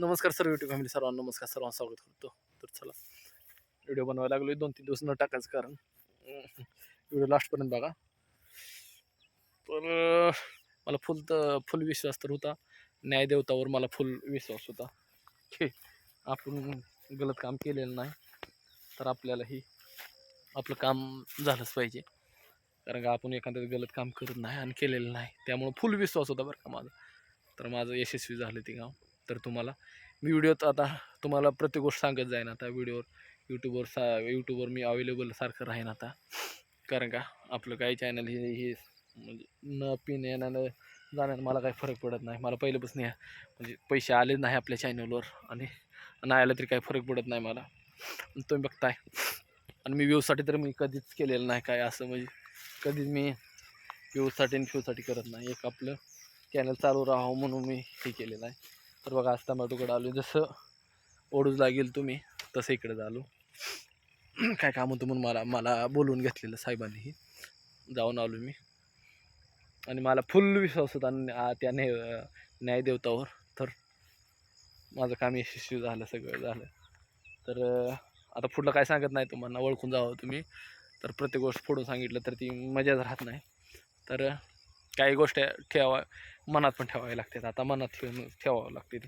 नमस्कार सर्व YouTube family सर्वांना नमस्कार सर्वांना स्वागत करतो. तर चला व्हिडिओ बनवायला लागलो दोन तीन दिवस न टाकायचं कारण. व्हिडिओ लास्टपर्यंत बघा. तर मला फुल तर फुल विश्वास तर होता. न्यायदेवतावर मला फुल विश्वास होता. की आपण गलत काम केलेलं नाही. तर आपल्यालाही आपलं काम झालंच पाहिजे. कारण का आपण एखाद्या गलत काम करत नाही आणि केलेलं नाही. त्यामुळं फुल विश्वास होता बरं का माझा. तर माझं यशस्वी झालं ते काम. तर तुम्हाला मी व्हिडिओत आता तुम्हाला प्रत्येक गोष्ट सांगत जाईन आता व्हिडिओवर यूट्यूबवर सा यूट्यूबवर मी अवेलेबल सारखं राहीन आता. कारण का आपलं काही चॅनल हे हे म्हणजे न पिण्यानं जाण्यानं मला काही फरक पडत नाही. मला पहिल्यापासून म्हणजे पैसे आले नाही आपल्या चॅनलवर आणि नाही आलं तरी काही फरक पडत नाही मला. तुम्ही बघताय. आणि मी व्ह्यूसाठी तर मी कधीच केलेलं नाही काय असं म्हणजे कधीच मी व्ह्यूसाठी आणि फ्यूसाठी करत नाही. एक आपलं चॅनल चालू राहावं म्हणून मी हे केलेलं आहे. तर बघा आज टमाटोकडे आलो जसं ओढूच लागेल तुम्ही तसं इकडे झालो. काय काम होतं म्हणून मला मला बोलवून घेतलेलं साहेबांनीही जाऊन आलो मी. आणि मला फुल विश्वास होता त्या न्याय न्यायदेवतावर तर माझं काम यशस्वी झालं सगळं झालं. तर आता पुढलं काय सांगत नाही तुम्हाला ओळखून जावं तुम्ही. तर प्रत्येक गोष्ट फोडून सांगितलं तर ती मजाच राहत नाही. तर काही गोष्टी ठेवा मनात पण ठेवाव्या लागतात आता मनात ठेवून ठेवावं लागते.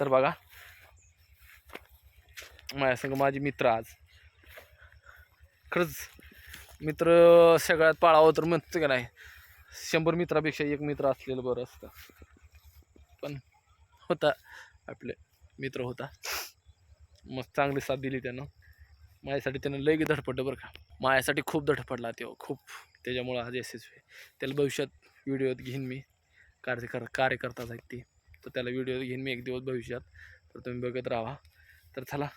तर बघा माझ्या संग माझे मित्र आज. खरंच मित्र सगळ्यात पाळावं तर म्हणतं का नाही शंभर मित्रापेक्षा एक मित्र असलेलं बरं असतं. पण होता आपले मित्र होता. मग चांगली साथ दिली त्यानं. माझ्यासाठी त्यानं लय धडपडलं बरं का. माझ्यासाठी खूप धडपडला तेव्हा खूप. त्याच्यामुळं आज यशस्वी आहे. त्याला भविष्यात व्हिडिओत घेईन मी. कार्यकर कार्यकर्ताच आहेत ती. तर त्याला व्हिडिओ घेईन मी एक दिवस भविष्यात. तर तुम्ही बघत राहा. तर चला.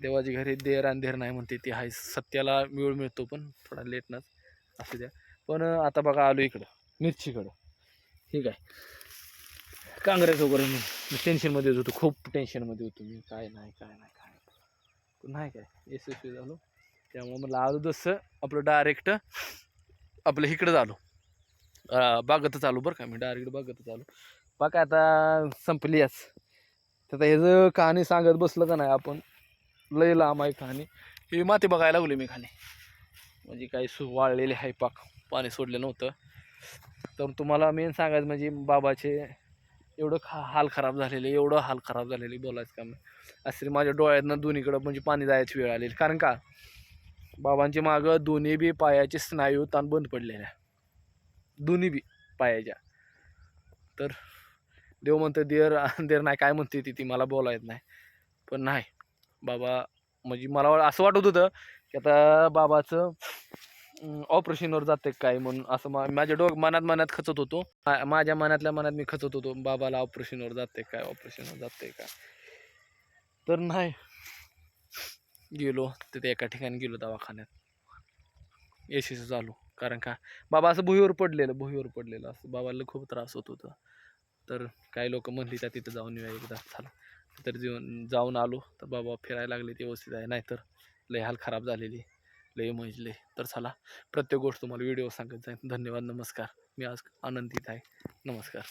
देवाची घरी देर अंधेर नाही म्हणते ती. आहे सत्याला वेळ मिळतो पण थोडा लेटनाच असू द्या. पण आता बघा आलो इकडं. मिरचीकडं. ठीक आहे. काँग्रेस वगैरे मी टेन्शनमध्येच टेन्शनमध्ये होतो. खूप टेन्शनमध्ये होतो मी. काय नाही काय नाही काय नाही. पण नाही काय? यशस्वी झालो. त्यामुळे मला आलो जसं आपलं डायरेक्ट आपलं इकडं झालो बागतच आलो बरं का. मी डायरेक्ट बागतच आलो बाका आता संपली याच तर आता ह्याचं कहाणी सांगत बसलं का नाही आपण लय लांब आहे कहाणी. ही माती बघायला लागली मी खाली. म्हणजे काही सु वाळलेले आहे पाक पाणी सोडलं नव्हतं. तर तुम्हाला मेन सांगायचं म्हणजे बाबाचे एवढं खा हाल खराब झालेले एवढं हाल खराब झालेले बोलायचं काम नाही. असे माझ्या डोळ्यातनं दोन्हीकडं म्हणजे पाणी जायची वेळ आलेली. कारण का? बाबांची मागं दोन्ही बी पायाचे स्नायू ताण बंद पडलेल्या दोन्ही बी पायाच्या. तर देव म्हणतं देर देर नाही. काय म्हणते ती ती मला बोलायत नाही. पण नाही. बाबा म्हणजे मला असं वाटत होतं की आता बाबाचं ऑपरेशनवर जाते काय म्हणून? असं मा माझ्या डोक मनात मनात खचत होतो. माझ्या मनातल्या मनात मी खचत होतो. बाबाला ऑपरेशनवर जाते काय ऑपरेशनवर जाते काय तर नाही. गेलो. तिथे एका ठिकाणी गेलो दवाखान्यात. यशस्वी झालो कारण का? बाबा असं भुईवर पडलेलं भुईवर पडलेलं असं. बाबाला खूप त्रास होत होता. तर काही लोक म्हणली त्या तिथं जाऊन येऊया एकदा. झालं तर जीवन जाऊन आलो. तर बाबा फिरायला लागले ते व्यवस्थित आहे. नाहीतर लय हाल खराब झालेली. लय मजले तर चला प्रत्येक गोष्ट तुम्हाला व्हिडिओ सांगत जाईल धन्यवाद नमस्कार. मी आज आनंदित आहे. नमस्कार.